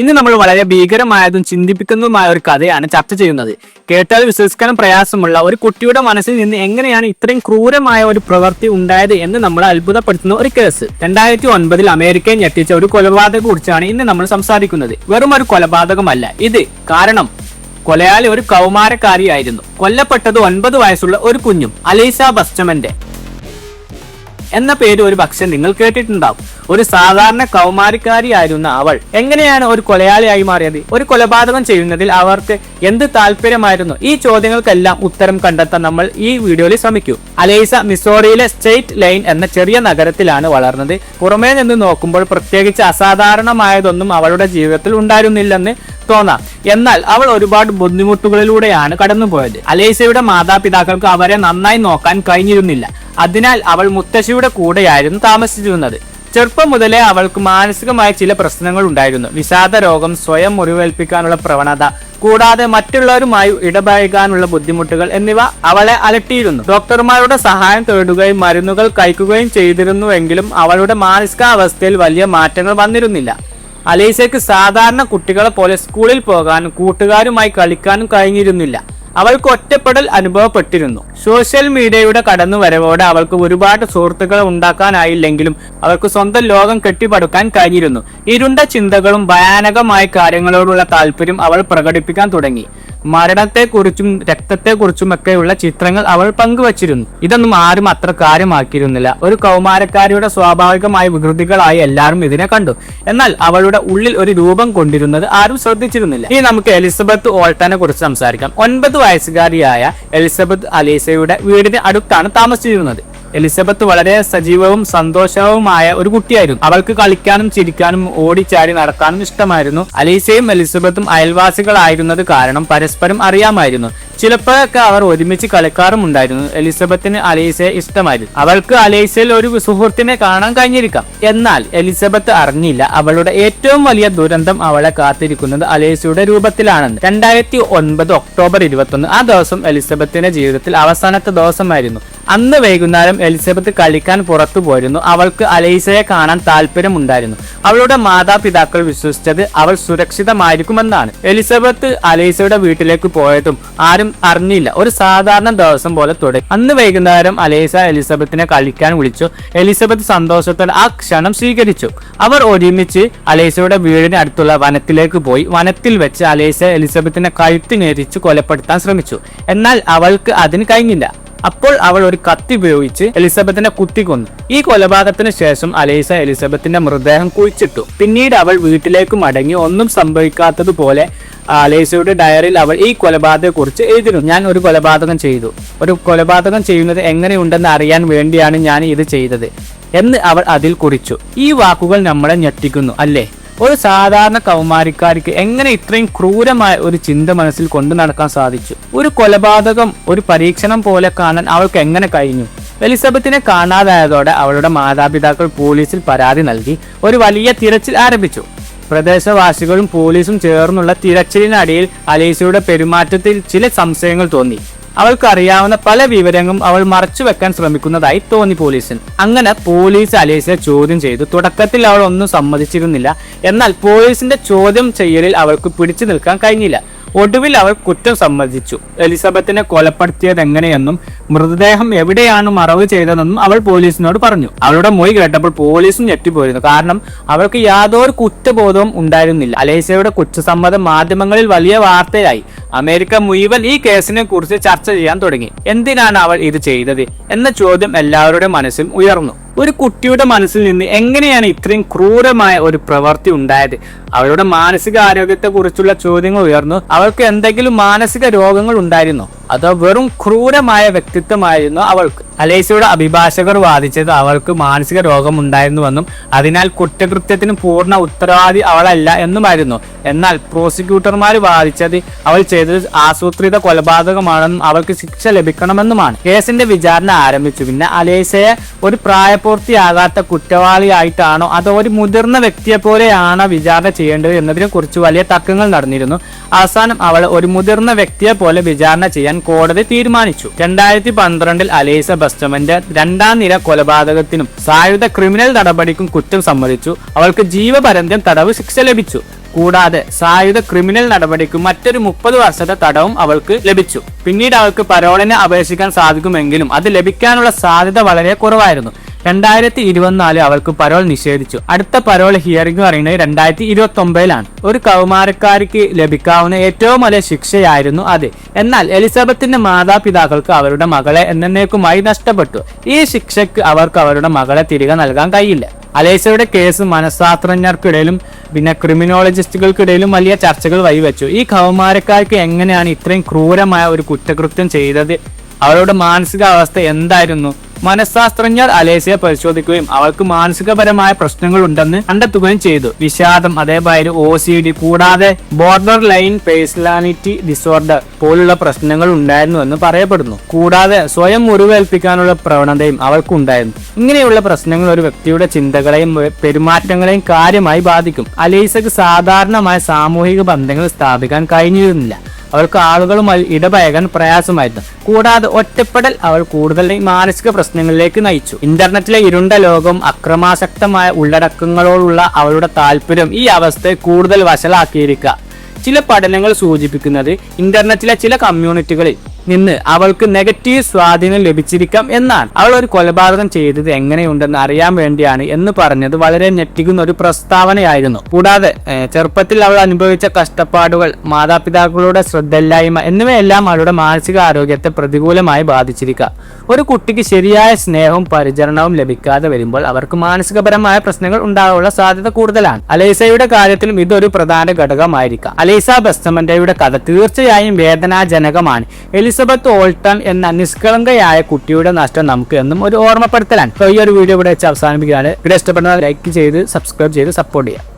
ഇന്ന് നമ്മൾ വളരെ ഭീകരമായതും ചിന്തിപ്പിക്കുന്നതുമായ ഒരു കഥയാണ് ചർച്ച ചെയ്യുന്നത്. കേട്ടാൽ വിശ്വസിക്കാൻ പ്രയാസമുള്ള ഒരു കുട്ടിയുടെ മനസ്സിൽ നിന്ന് എങ്ങനെയാണ് ഇത്രയും ക്രൂരമായ ഒരു പ്രവൃത്തി ഉണ്ടായത് എന്ന് നമ്മൾ അത്ഭുതപ്പെടുത്തുന്ന ഒരു കേസ്. രണ്ടായിരത്തി ഒൻപതിൽ അമേരിക്കയെ ഞെട്ടിച്ച ഒരു കൊലപാതകം കുറിച്ചാണ് ഇന്ന് നമ്മൾ സംസാരിക്കുന്നത്. വെറും ഒരു കൊലപാതകമല്ല ഇത് കാരണം കൊലയാളി ഒരു കൗമാരക്കാരിയായിരുന്നു. കൊല്ലപ്പെട്ടത് ഒൻപത് വയസ്സുള്ള ഒരു കുഞ്ഞും അലീസ ബസ്റ്റമന്റെ. എന്ന പേര് ഒരു പക്ഷെ നിങ്ങൾ കേട്ടിട്ടുണ്ടാവും. ഒരു സാധാരണ കൗമാരിക്കാരിയായിരുന്ന അവൾ എങ്ങനെയാണ് ഒരു കൊലയാളിയായി മാറിയത്? ഒരു കൊലപാതകം ചെയ്യുന്നതിൽ അവർക്ക് എന്ത് താല്പര്യമായിരുന്നു? ഈ ചോദ്യങ്ങൾക്കെല്ലാം ഉത്തരം കണ്ടെത്താൻ നമ്മൾ ഈ വീഡിയോയിൽ ശ്രമിക്കൂ. അലൈസ മിസോറിയിലെ സ്റ്റേറ്റ് ലൈൻ എന്ന ചെറിയ നഗരത്തിലാണ് വളർന്നത്. പുറമേ നിന്ന് നോക്കുമ്പോൾ പ്രത്യേകിച്ച് അസാധാരണമായതൊന്നും അവളുടെ ജീവിതത്തിൽ ഉണ്ടായിരുന്നില്ലെന്ന് തോന്നാം. എന്നാൽ അവൾ ഒരുപാട് ബുദ്ധിമുട്ടുകളിലൂടെയാണ് കടന്നുപോയത്. അലേസയുടെ മാതാപിതാക്കൾക്ക് അവരെ നന്നായി നോക്കാൻ കഴിഞ്ഞിരുന്നില്ല. അതിനാൽ അവൾ മുത്തശ്ശിയുടെ കൂടെയായിരുന്നു താമസിച്ചിരുന്നത്. ചെറുപ്പം മുതലേ അവൾക്ക് മാനസികമായ ചില പ്രശ്നങ്ങൾ ഉണ്ടായിരുന്നു. വിഷാദ രോഗം സ്വയം മുറിവേൽപ്പിക്കാനുള്ള പ്രവണത കൂടാതെ മറ്റുള്ളവരുമായി ഇടപഴകാനുള്ള ബുദ്ധിമുട്ടുകൾ എന്നിവ അവളെ അലട്ടിയിരുന്നു. ഡോക്ടർമാരുടെ സഹായം തേടുകയും മരുന്നുകൾ കഴിക്കുകയും ചെയ്തിരുന്നുവെങ്കിലും അവളുടെ മാനസികാവസ്ഥയിൽ വലിയ മാറ്റങ്ങൾ വന്നിരുന്നില്ല. അലീസയ്ക്ക് സാധാരണ കുട്ടികളെ പോലെ സ്കൂളിൽ പോകാനും കൂട്ടുകാരുമായി കളിക്കാനും കഴിഞ്ഞിരുന്നില്ല. അവൾക്ക് ഒറ്റപ്പെടൽ അനുഭവപ്പെട്ടിരുന്നു. സോഷ്യൽ മീഡിയയുടെ കടന്നുവരവോടെ അവൾക്ക് ഒരുപാട് സുഹൃത്തുക്കൾ ഉണ്ടാക്കാനായില്ലെങ്കിലും അവൾക്ക് സ്വന്തം ലോകം കെട്ടിപ്പടുക്കാൻ കഴിഞ്ഞിരുന്നു. ഇരുണ്ട ചിന്തകളും ഭയാനകമായ കാര്യങ്ങളോടുള്ള താല്പര്യം അവൾ പ്രകടിപ്പിക്കാൻ തുടങ്ങി. മരണത്തെക്കുറിച്ചും രക്തത്തെക്കുറിച്ചുമൊക്കെയുള്ള ചിത്രങ്ങൾ അവൾ പങ്കുവച്ചിരുന്നു. ഇതൊന്നും ആരും അത്ര കാര്യമാക്കിയിരുന്നില്ല. ഒരു കൗമാരക്കാരിയുടെ സ്വാഭാവികമായ വികൃതികളായി എല്ലാവരും ഇതിനെ കണ്ടു. എന്നാൽ അവളുടെ ഉള്ളിൽ ഒരു രൂപം കൊണ്ടിരുന്നത് ആരും ശ്രദ്ധിച്ചിരുന്നില്ല. ഇനി നമുക്ക് എലിസബത്ത് ഓൾട്ടനെ കുറിച്ച് സംസാരിക്കാം. ഒൻപത് വയസ്സുകാരിയായ എലിസബത്ത് അലീസയുടെ വീടിന് അടുത്താണ് താമസിച്ചിരുന്നത്. എലിസബത്ത് വളരെ സജീവവും സന്തോഷവുമായ ഒരു കുട്ടിയായിരുന്നു. അവൾക്ക് കളിക്കാനും ചിരിക്കാനും ഓടിച്ചാടി നടക്കാനും ഇഷ്ടമായിരുന്നു. അലീസയും എലിസബത്തും അയൽവാസികളായിരുന്നത് കാരണം പരസ്പരം അറിയാമായിരുന്നു. ചിലപ്പോഴൊക്കെ അവർ ഒരുമിച്ച് കളിക്കാറും ഉണ്ടായിരുന്നു. എലിസബത്തിന് അലീസയെ ഇഷ്ടമായിരുന്നു. അവൾക്ക് അലീസയിൽ ഒരു സുഹൃത്തിനെ കാണാൻ കഴിഞ്ഞിരിക്കാം. എന്നാൽ എലിസബത്ത് അറിഞ്ഞില്ല. അവളുടെ ഏറ്റവും വലിയ ദുരന്തം അവളെ കാത്തിരിക്കുന്നത് അലീസയുടെ രൂപത്തിലാണെന്ന്. രണ്ടായിരത്തി ഒൻപത് ഒക്ടോബർ ഇരുപത്തൊന്ന് ആ ദിവസം എലിസബത്തിന്റെ ജീവിതത്തിൽ അവസാനത്തെ ദിവസമായിരുന്നു. അന്ന് വൈകുന്നേരം എലിസബത്ത് കളിക്കാൻ പുറത്തു പോയിരുന്നു. അവൾക്ക് അലൈസയെ കാണാൻ താല്പര്യമുണ്ടായിരുന്നു. അവളുടെ മാതാപിതാക്കൾ വിശ്വസിച്ചത് അവൾ സുരക്ഷിതമായിരിക്കുമെന്നാണ്. എലിസബത്ത് അലൈസയുടെ വീട്ടിലേക്ക് പോയതും ആരും അറിഞ്ഞില്ല. ഒരു സാധാരണ ദിവസം പോലെ തുടങ്ങി. അന്ന് വൈകുന്നേരം അലൈസ എലിസബത്തിനെ കളിക്കാൻ വിളിച്ചു. എലിസബത്ത് സന്തോഷത്തോടെ ആ ക്ഷണം സ്വീകരിച്ചു. അവർ ഒരുമിച്ച് അലൈസയുടെ വീടിന് അടുത്തുള്ള വനത്തിലേക്ക് പോയി. വനത്തിൽ വെച്ച് അലൈസ എലിസബത്തിനെ കഴുത്തി ഞെരിച്ച് കൊലപ്പെടുത്താൻ ശ്രമിച്ചു. എന്നാൽ അവൾക്ക് അതിന് കഴിഞ്ഞില്ല. അപ്പോൾ അവൾ ഒരു കത്തി ഉപയോഗിച്ച് എലിസബത്തിനെ കുത്തിക്കൊന്നു ഈ കൊലപാതകത്തിന് ശേഷം അലൈസ എലിസബത്തിന്റെ മൃതദേഹം കുഴിച്ചിട്ടു. പിന്നീട് അവൾ വീട്ടിലേക്ക് മടങ്ങി ഒന്നും സംഭവിക്കാത്തതുപോലെ അലൈസയുടെ ഡയറിയിൽ അവൾ ഈ കൊലപാതകത്തെ കുറിച്ച് എഴുതിയിരുന്നു. ഞാൻ ഒരു കൊലപാതകം ചെയ്തു. ഒരു കൊലപാതകം ചെയ്യുന്നത് എങ്ങനെയുണ്ടെന്ന് അറിയാൻ വേണ്ടിയാണ് ഞാൻ ഇത് ചെയ്തത് എന്ന് അവൾ അതിൽ കുറിച്ചു. ഈ വാക്കുകൾ നമ്മളെ ഞെട്ടിക്കുന്നു അല്ലേ? ഒരു സാധാരണ കൗമാരിക്കാരിക്ക് എങ്ങനെ ഇത്രയും ക്രൂരമായ ഒരു ചിന്ത മനസ്സിൽ കൊണ്ടു നടക്കാൻ സാധിച്ചു? ഒരു കൊലപാതകം ഒരു പരീക്ഷണം പോലെ കാണാൻ അവൾക്ക് എങ്ങനെ കഴിഞ്ഞു? എലിസബത്തിനെ കാണാതായതോടെ അവളുടെ മാതാപിതാക്കൾ പോലീസിൽ പരാതി നൽകി ഒരു വലിയ തിരച്ചിൽ ആരംഭിച്ചു. പ്രദേശവാസികളും പോലീസും ചേർന്നുള്ള തിരച്ചിലിനടിയിൽ അലീസയുടെ പെരുമാറ്റത്തിൽ ചില സംശയങ്ങൾ തോന്നി. അവൾക്ക് അറിയാവുന്ന പല വിവരങ്ങളും അവൾ മറച്ചു വെക്കാൻ ശ്രമിക്കുന്നതായി തോന്നി പോലീസിന് അങ്ങനെ പോലീസ് അലേസിനെ ചോദ്യം ചെയ്തു. തുടക്കത്തിൽ അവൾ ഒന്നും സമ്മതിച്ചിരുന്നില്ല. എന്നാൽ പോലീസിന്റെ ചോദ്യം ചെയ്യലിൽ അവൾക്ക് പിടിച്ചു നിൽക്കാൻ കഴിഞ്ഞില്ല. ഒടുവിൽ അവൾ കുറ്റം സമ്മതിച്ചു. എലിസബത്തിനെ കൊലപ്പെടുത്തിയത് എങ്ങനെയെന്നും മൃതദേഹം എവിടെയാണ് മറവ് ചെയ്തതെന്നും അവൾ പോലീസിനോട് പറഞ്ഞു. അവളുടെ മൊഴി കേട്ടപ്പോൾ പോലീസും ഞെട്ടിപ്പോയിരുന്നു. കാരണം അവൾക്ക് യാതൊരു കുറ്റബോധവും ഉണ്ടായിരുന്നില്ല. അലേസയുടെ കുറ്റസമ്മതം മാധ്യമങ്ങളിൽ വലിയ വാർത്തയായി. അമേരിക്ക മുഴുവൻ ഈ കേസിനെ കുറിച്ച് ചർച്ച ചെയ്യാൻ തുടങ്ങി. എന്തിനാണ് അവൾ ഇത് ചെയ്തത്? എന്ന ചോദ്യം എല്ലാവരുടെ മനസ്സിൽ ഉയർന്നു. ഒരു കുട്ടിയുടെ മനസ്സിൽ നിന്ന് എങ്ങനെയാണ് ഇത്രയും ക്രൂരമായ ഒരു പ്രവൃത്തി ഉണ്ടായത്? അവളുടെ മാനസിക ആരോഗ്യത്തെ കുറിച്ചുള്ള ചോദ്യങ്ങൾ ഉയർന്നു. അവൾക്ക് എന്തെങ്കിലും മാനസിക രോഗങ്ങൾ ഉണ്ടായിരുന്നോ? അതോ വെറും ക്രൂരമായ വ്യക്തിത്വമായിരുന്നു അവൾക്ക്. അലേസയുടെ അഭിഭാഷകർ വാദിച്ചത് അവൾക്ക് മാനസിക രോഗം ഉണ്ടായിരുന്നുവെന്നും അതിനാൽ കുറ്റകൃത്യത്തിന് പൂർണ ഉത്തരവാദി അവളല്ല എന്നുമായിരുന്നു. എന്നാൽ പ്രോസിക്യൂട്ടർമാർ വാദിച്ചത് അവൾ ചെയ്തത് ആസൂത്രിത കൊലപാതകമാണെന്നും അവൾക്ക് ശിക്ഷ ലഭിക്കണമെന്നുമാണ്. കേസിന്റെ വിചാരണ ആരംഭിച്ചു. പിന്നെ അലേസയെ ഒരു പ്രായപൂർത്തിയാകാത്ത കുറ്റവാളിയായിട്ടാണോ അതോ ഒരു മുതിർന്ന വ്യക്തിയെ പോലെയാണോ വിചാരണ ചെയ്യേണ്ടത് എന്നതിനെ കുറിച്ച് വലിയ തർക്കങ്ങൾ നടന്നിരുന്നു. അവസാനം അവൾ ഒരു മുതിർന്ന വ്യക്തിയെ പോലെ വിചാരണ ചെയ്യാൻ കോടതി തീരുമാനിച്ചു. രണ്ടായിരത്തി പന്ത്രണ്ടിൽ അലേസ ബസ്റ്റമന്റെ രണ്ടാം നിര കൊലപാതകത്തിനും സായുധ ക്രിമിനൽ നടപടിക്കും കുറ്റം സമ്മതിച്ചു. അവൾക്ക് ജീവപര്യന്തം തടവ് ശിക്ഷ ലഭിച്ചു. കൂടാതെ സായുധ ക്രിമിനൽ നടപടിക്ക് മറ്റൊരു മുപ്പത് വർഷത്തെ തടവും അവൾക്ക് ലഭിച്ചു. പിന്നീട് അവൾക്ക് പരോളിനെ അപേക്ഷിക്കാൻ സാധിക്കുമെങ്കിലും അത് ലഭിക്കാനുള്ള സാധ്യത വളരെ കുറവായിരുന്നു. രണ്ടായിരത്തി ഇരുപത്തിനാല് അവൾക്ക് പരോൾ നിഷേധിച്ചു. അടുത്ത പരോൾ ഹിയറിംഗ് പറയുന്നത് രണ്ടായിരത്തി ഇരുപത്തി ഒമ്പതിലാണ് ഒരു കൗമാരക്കാരിക്ക് ലഭിക്കാവുന്ന ഏറ്റവും വലിയ ശിക്ഷയായിരുന്നു അത്. എന്നാൽ എലിസബത്തിന്റെ മാതാപിതാക്കൾക്ക് അവരുടെ മകളെ എന്നേക്കുമായി നഷ്ടപ്പെട്ടു. ഈ ശിക്ഷയ്ക്ക് അവർക്ക് അവരുടെ മകളെ തിരികെ നൽകാൻ കഴിയില്ല. അലേസയുടെ കേസ് മനഃശാസ്ത്രജ്ഞർക്കിടയിലും പിന്നെ ക്രിമിനോളജിസ്റ്റുകൾക്കിടയിലും വലിയ ചർച്ചകൾ വഴിവെച്ചു. ഈ കൗമാരക്കാർക്ക് എങ്ങനെയാണ് ഇത്രയും ക്രൂരമായ ഒരു കുറ്റകൃത്യം ചെയ്തത്? അവരുടെ മാനസികാവസ്ഥ എന്തായിരുന്നു? മനഃശാസ്ത്രജ്ഞർ അലേസിയെ പരിശോധിക്കുകയും അവൾക്ക് മാനസികപരമായ പ്രശ്നങ്ങൾ ഉണ്ടെന്ന് കണ്ടെത്തുകയും ചെയ്തു. വിഷാദം അതേപോലെ ഒ സി ഡി കൂടാതെ ബോർഡർ ലൈൻ പേഴ്സണാലിറ്റി ഡിസോർഡർ പോലുള്ള പ്രശ്നങ്ങൾ ഉണ്ടായിരുന്നു എന്ന് പറയപ്പെടുന്നു. കൂടാതെ സ്വയം മുറിവേൽപ്പിക്കാനുള്ള പ്രവണതയും അവൾക്കുണ്ടായിരുന്നു. ഇങ്ങനെയുള്ള പ്രശ്നങ്ങൾ ഒരു വ്യക്തിയുടെ ചിന്തകളെയും പെരുമാറ്റങ്ങളെയും കാര്യമായി ബാധിക്കും. അലേസക്ക് സാധാരണമായ സാമൂഹിക ബന്ധങ്ങൾ സ്ഥാപിക്കാൻ കഴിഞ്ഞിരുന്നില്ല. അവൾക്ക് ആളുകളുമായി ഇടപഴകാൻ പ്രയാസമായിരുന്നു. കൂടാതെ ഒറ്റപ്പെടൽ അവൾ കൂടുതൽ മാനസിക പ്രശ്നങ്ങളിലേക്ക് നയിച്ചു. ഇന്റർനെറ്റിലെ ഇരുണ്ട ലോകം അക്രമാസക്തമായ ഉള്ളടക്കങ്ങളോടുള്ള അവളുടെ താല്പര്യം ഈ അവസ്ഥയെ കൂടുതൽ വഷളാക്കിയിരിക്കുക. ചില പഠനങ്ങൾ സൂചിപ്പിക്കുന്നത് ഇന്റർനെറ്റിലെ ചില കമ്മ്യൂണിറ്റികളിൽ നിന്ന് അവൾക്ക് നെഗറ്റീവ് സ്വാധീനം ലഭിച്ചിരിക്കാം എന്നാണ് അവൾ ഒരു കൊലപാതകം ചെയ്തത് എങ്ങനെയുണ്ടെന്ന് അറിയാൻ വേണ്ടിയാണ് എന്ന് പറഞ്ഞത് വളരെ ഞെട്ടിക്കുന്ന ഒരു പ്രസ്താവനയായിരുന്നു. കൂടാതെ ചെറുപ്പത്തിൽ അവൾ അനുഭവിച്ച കഷ്ടപ്പാടുകൾ മാതാപിതാക്കളുടെ ശ്രദ്ധയില്ലായ്മ എന്നിവയെല്ലാം അവളുടെ മാനസിക ആരോഗ്യത്തെ പ്രതികൂലമായി ബാധിച്ചിരിക്കാം. ഒരു കുട്ടിക്ക് ശരിയായ സ്നേഹവും പരിചരണവും ലഭിക്കാതെ വരുമ്പോൾ അവർക്ക് മാനസികപരമായ പ്രശ്നങ്ങൾ ഉണ്ടാകാനുള്ള സാധ്യത കൂടുതലാണ്. അലൈസയുടെ കാര്യത്തിലും ഇതൊരു പ്രധാന ഘടകമായിരിക്കാം. അലൈസ ബസ്തമന്റയുടെ കഥ തീർച്ചയായും വേദനാജനകമാണ്. എലിസബത്ത് ഓൾട്ടൺ എന്ന നിഷ്കളങ്കയായ കുട്ടിയുടെ നഷ്ടം നമുക്ക് എന്നും ഒരു ഓർമ്മപ്പെടുത്തലാണ്. ഈ ഒരു വീഡിയോ ഇവിടെ വെച്ച് അവസാനിപ്പിക്കുകയാണ് ഇവിടെ ഇഷ്ടപ്പെടുന്ന ലൈക്ക് ചെയ്ത് സബ്സ്ക്രൈബ് ചെയ്ത് സപ്പോർട്ട് ചെയ്യാം